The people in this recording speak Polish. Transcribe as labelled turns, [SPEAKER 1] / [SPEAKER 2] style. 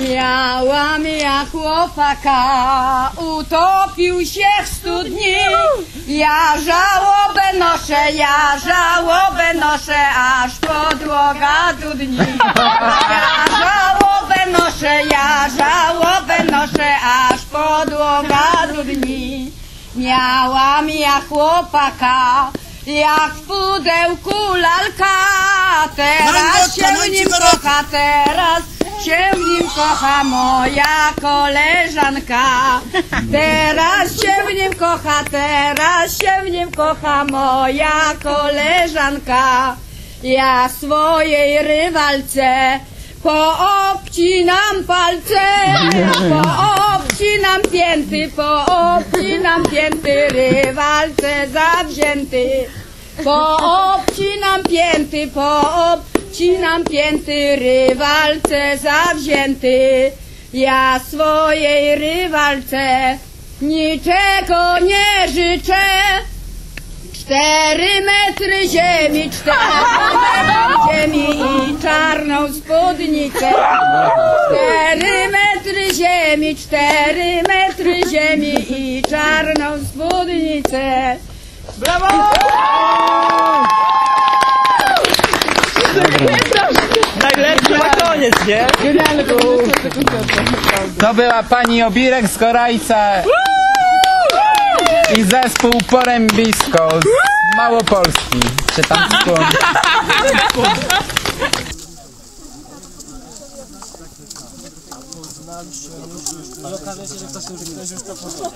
[SPEAKER 1] Miałam ja chłopaka, utopił się w studni. Ja żałobę noszę, ja żałobę noszę, aż podłoga dudni. Ja żałobę noszę, ja żałobę noszę, aż podłoga dudni. Miałam ja chłopaka, jak w pudełku lalka, teraz się w nim kocha, teraz się w nim kocha moja koleżanka. Teraz się w nim kocha, teraz się w nim kocha moja koleżanka. Ja swojej rywalce poobcinam palce, poobcinam pięty, poobcinam pięty, rywalce zawzięty. Poobcinam pięty, poobcinam pięty, rywalce zawzięty. Ja swojej rywalce niczego nie życzę. Cztery metry ziemi, cztery metry ziemi i czarną spódnicę. Cztery metry ziemi, cztery metry ziemi i czarną spódnicę. Brawo!
[SPEAKER 2] Najlepszy na koniec, nie?
[SPEAKER 3] To była pani Obirek z Korajca i zespół Porębisko z Małopolski. Czy tam
[SPEAKER 2] się, że ktoś już to powiedział.